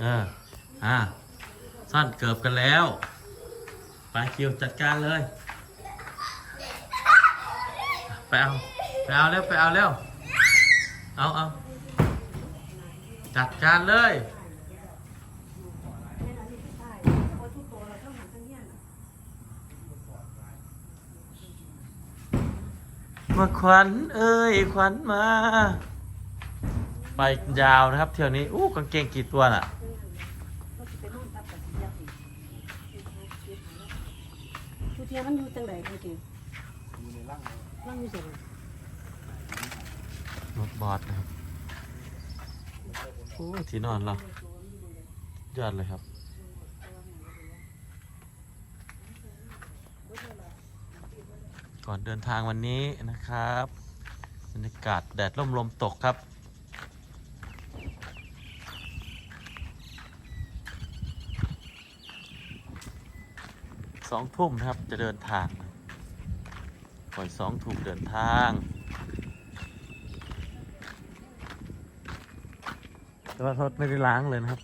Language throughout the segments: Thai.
เออ อ่าซ่อนเกือบกันแล้ว ไปคิวจัดการเลย ไปเอา ไปเอาเร็ว ไปเอาเร็ว เอาเอาจัดการเลยมาขวัญเอ้ยขวัญมา ไปยาวนะครับ เที่ยวนี้ อู้กางเกงกี่ตัวน่ะ ทุเทียนมันอยู่จังไดพี่จิร่างอยู่จังไดรถบอสนะครับโอ้ที่นอนเรายอดเลยครับก่อนเดินทางวันนี้นะครับบรรยากาศแดดร่มลมตกครับ สองทุ่มนะครับจะเดินทางปล่อยสองทุ่มเดินทางแต่ว่ารถไม่ได้ล้างเลยนะครับ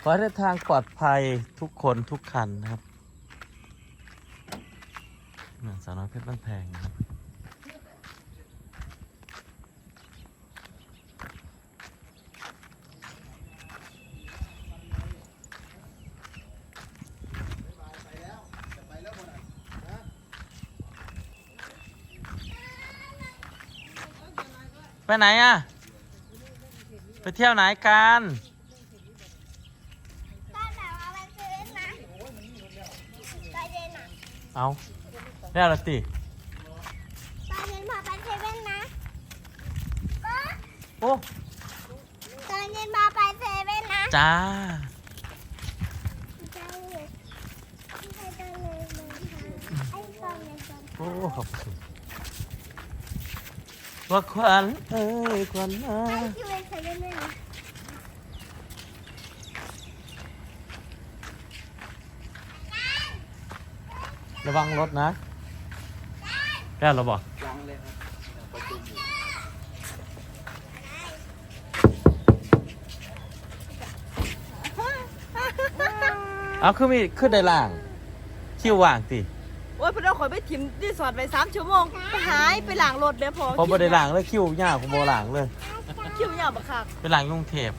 ขอให้เดินทางปลอดภัยทุกคนทุกคันนะครับ หมือนสาวน้อยเพชรบ้านแพงนะครับไปไหนอะ ไปเที่ยวไหนกันบ้านแบบเอา ไปซื้อนะไปเย็นอะเอาได้แล้วติไปเย็นพอไปเซเว่นนะก็โอ้ตอนเย็นพอไปเซเว่นนะจ้าใจเลยใจจังเลยเลยค่ะไอ้ฟองในฟองโอ้ขอบคุณว่าขวัญเอ้ยขวัญมาไอ้ที่ไปเซเว่นเลยนะระวังรถนะ ได้เราบอกยังเลยครับประชุมอยู่เอาขึ้นมีขึ้นได้ล่างคิวว่างติโอ้ยเพิ่นเอาข่อยไปถิ่มรีสอร์ทไว้3ชั่วโมงหายไปล้างรถเด้อพอพอบ่ได้ล่างเลยคิวยากผมบ่ล่างเลย คิวยาวบักคักไปล่างกรุงเทพ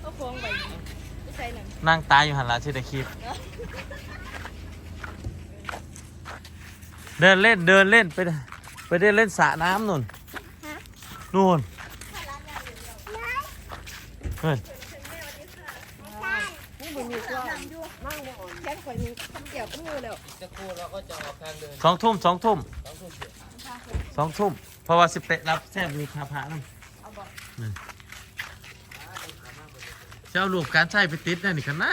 เอาของไปไม่ใส่นั่นนั่งตายอยู่หันละที่ได้คลิป เดินเล่นเดินเล่นไปเดินไปเดินเล่นสระน้ำนู่นนู่นเฮ้ยนี่บ่มีก็นั่งบ่อ่อนแขนข่อยนี่ทำแก้วกับมือแล้วจะครู่เราก็จะออกทางเดินสองทุ่มสองทุ่มสองทุ่มเสร็จสองทุ่มเพราะว่าสิบเปดรับแซ่บมีคาพระนั่นนี่เจ้ารูปการใช้ไปติดนั่นนี่กันนะ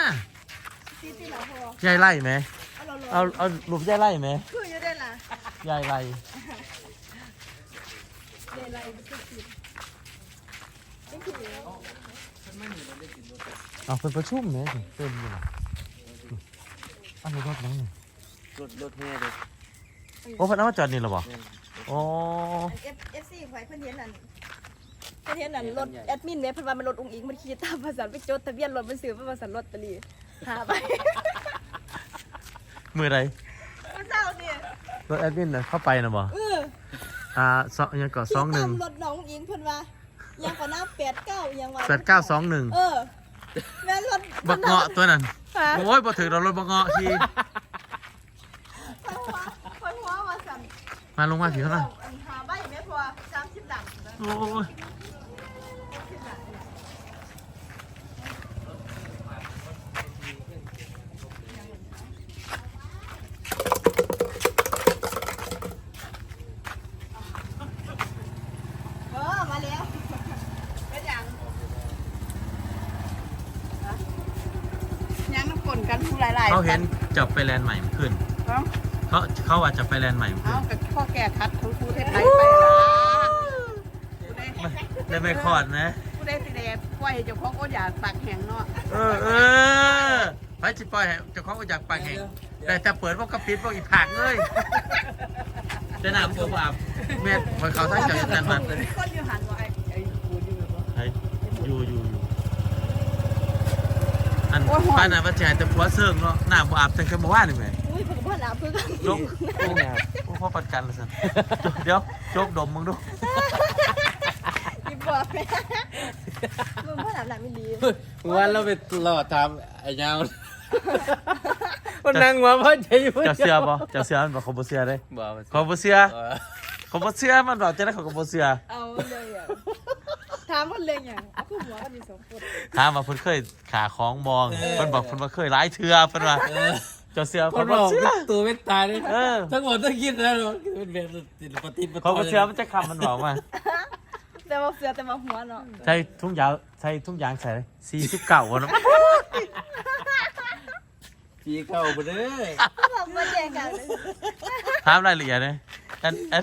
ติดที่หลังพอยายไล่ไหมเอาเราเอาเอารูปยายไล่ไหม คืออยู่ได้ล่ะยายไล่เดลัยบ่ติดเป็นคือเอาเป็นประชุมไหมเต็มเลยอันนี้รถน้องนี่รถรถแห่เลยโอ้เพันเอามาจอดนี่เหรอบ่แม่นโอ้เอฟเอฟซีข่อยเพิ่นเห็นนั่นเพิ่นเห็นนั่นรถแอดมินแม่เพิ่นว่ามันรถอุ้งอิงมันขี่ตามภาษาไปจดทะเบียนรถมันซื้อมาภาษาลอตเตอรี่หาไปมือไรมันเศร้าดิ รถแอดมินน่ะเข้าไปนะบ่เอออ่าสองยังก่อสองหนึ่ง ขี่ตามรถน้องอุ้งอิงเพิ่นว่ายังก่อนหน้าแปดเก้ายังว่าแปดเก้าสองหนึ่งเออแม่นรถบักเงาะตัวนั้นหาโอ้ยบ่ถึงเรารถบักเงาะทีไปหัวไปหัวว่าสั่นมาลงมาผีเท่านั้นอันหาใบแม่พอ30ดังนะโอ้ย เออมาแล้วเป็นหยังฮะยัง น้ำกลนกันผู้หลายๆเขาเห็นจับไปแลนด์ใหม่ขึ้นเอ้าเขาเขาว่าจะไปแลนด์ใหม่ขึ้เอานกับพ่อแก่คัดทูทูเทศไทยไปละผู้ใดได้ไม่คอดนะผู้ใดสิเดปล่อยให้เจ้าของก็อย่าตักแห้งเนาะเออเออไปไปสิปล่อยให้เจ้าของก็อยากปังแห้งแต่แต่เปิดพวกกระปิดพวกอีผักเลยจะน้ำก็บอาบเม็ดคอยเขาทั้งจากนั้นมันคนอยู่หันว่าไอ้ ไอ้ปูนอยู่แบบว่า ไอ้อยู่อยู่อยู่ อันป้าน่ะว่าจะให้แต่ผัวเซิงเนาะน้ำบ่อาบตั้งแต่เมื่อวานนี่แหม่อุ้ยเพิ่นก็บ่หนาเพิ่นก็ยกโอ้พ่อปัดกันเลยสิเดี๋ยวโจกดมมึงดูอีบอกแม่มึงบ่หนาหนาไม่ดีวันเราไปหลอดทำไอ้ยาวมันนั่งมาพ่อใจอยู่จะเสือบ่จะเสือมันบอกเขาบ่เสือเลยบ่เขาบ่เสือเขาบ่เสือมันบอกจะได้เขาก็บ่เสือเอาเลยอะ ถามคนเลยอย่างเอาคือหัวกันมีสองคนถามว่าเพิ่นเคยขาของมองเพิ่นบอกเพิ่นว่าเคยหลายเทื่อเพิ่นว่าจะเสือคเพิ่นนบบ่อกเสือ ตัวไม่ตายเลยเออ ทั้งหมดต้องคิดแล้วเป็นแบบติดปฏิปเขาบ่เสือมันจะคำมันบอกว่าแต่ว่าเสือแต่ว่าหัวเนาะใส่ทุ่งยาวใส่ทุ่งยางใส่เลย49วันผีเข้าไปเด้อบอกมาแย่งกันเลยถามรายละเอียดเลยอันอัน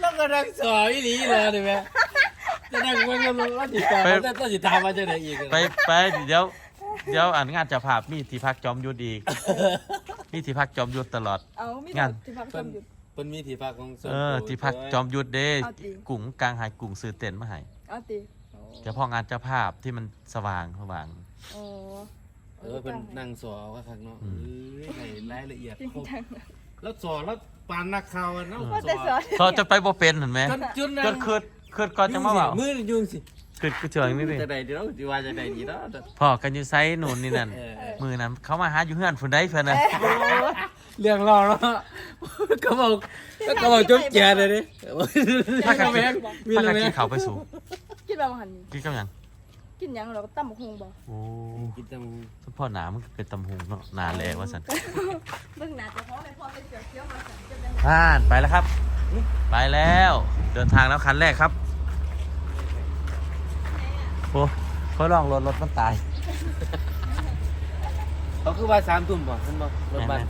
แล้ว ก็นั่งสอยอีหลีเลยดิแม่จะนั่งเบิ่งกันแล้วติดตามแล้วต้องติดตามมาจากไหนอีกไปไปเดี๋ยวเดี๋ยวอ่านงานเจะภาพมีที่พักจอมยุทธอีกมีที่พักจอมยุทธตลอด เอามีงาน ที่พักชเพิ่นมอยู่เพิ่นมีที่พักของส่วนเออที่พักจอมยุทธเด้เอาจริงกุ้งกลางหายกุ้งซื้อเต็นท์มาให้เอาติโอ้เฉพาะงานเจ้าภาพที่มันสว่างสว่าง โอ้เออเพิ่นนั่งสอก็คักเนาะอืเอมอให้รายละเอียดจริงครบจังแล้วสอแล้ว ปานนักข่าวอะเนาะว่าแต่สอนเขาจะไปบ่เป็นเห็นไหมจนจนจนคืดคืดก่อนจะมาเบามือยุ่งสิคืดคือเชิงนี่ดิจะได้เดี๋ยวสิว่าจะได้ดีเนาะพอกันอยู่ไซส์นู่นนี่นั่นเออเออมือนั้นเขามาหาอยู่เฮือนฝุ่นได้เพื่อนนะเรื่องเราเนาะก็บอกก็บอกจบแก่เลยดิถ้ากันแม่กินงมีถ้าอะไรกันไหมกินเขาวไปสู่กินแบบหันนี่กินกับหยัง กินหยังเราก็ตั้มบักฮงบ่โอ้กินแต่มึงพ่อหนามันก็เป็นตำหงเนาะนานแล้วว่าสันเบิ่งหน้าเจะพาะไปพอไปเสือเคี้ยวมาสั่นจะเป็นผ่านไปแล้วครับ ไปแล้ว เดินทางแล้วคันแรกครับโอ้เขาลองรถรถมันตาย เขาคือว่าสามทุ่มบ่คุณบ่รถบัส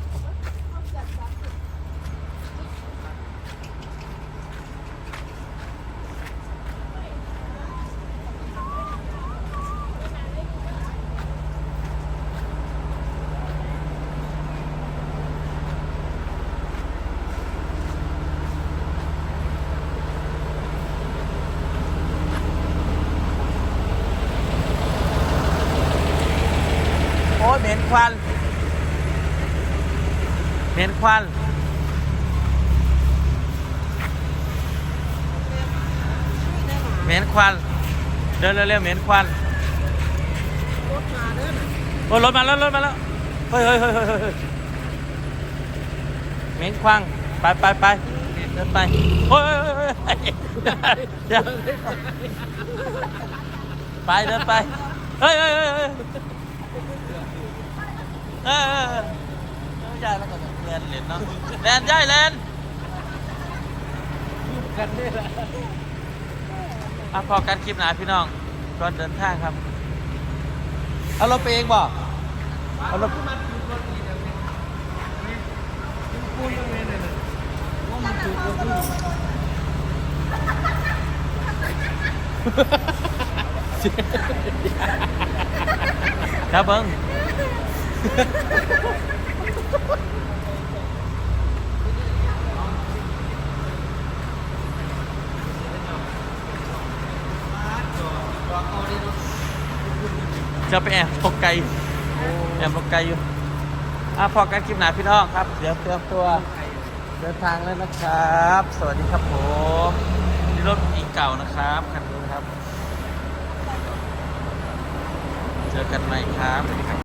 โอ้ยเหม็นควัน เหม็นควันเหม็นควัน เดินเร็วๆเหม็นควันโอ้รถมาแล้วรถมาแล้วเฮ้ยเฮ้ยเฮ้ยเฮ้ยเหม็นควันไปไปไปเดินไปโอ้ยเฮ้ยเฮ้ยเฮ้ยเดี๋ยวไปเดินไปเฮ้ยเฮ้ยเฮ้ยเฮ้ยเออเออเออยาย แล้วก็เล่นเล่นเนาะเล่นยายเล่นกันนี่แหละอะพอกันคลิปหนาพี่น้องก่อนเดินทางครับ เอารถไปเองบ่เอารถกูยังไม่ได้เลยว่ามันถูกกว่าที่ครับเบิ้ง จะไปแอบตกไกลแอบตกไกลอยู่อะพอกันคลิปหนาพี่น้องครับ เดี๋ยวเตรียมตัวเดินทางแล้วนะครับ สวัสดีครับผมนี่รถอีกเก่านะครับคันนี้ครับ เจอกันใหม่ครับสวัสดีครับ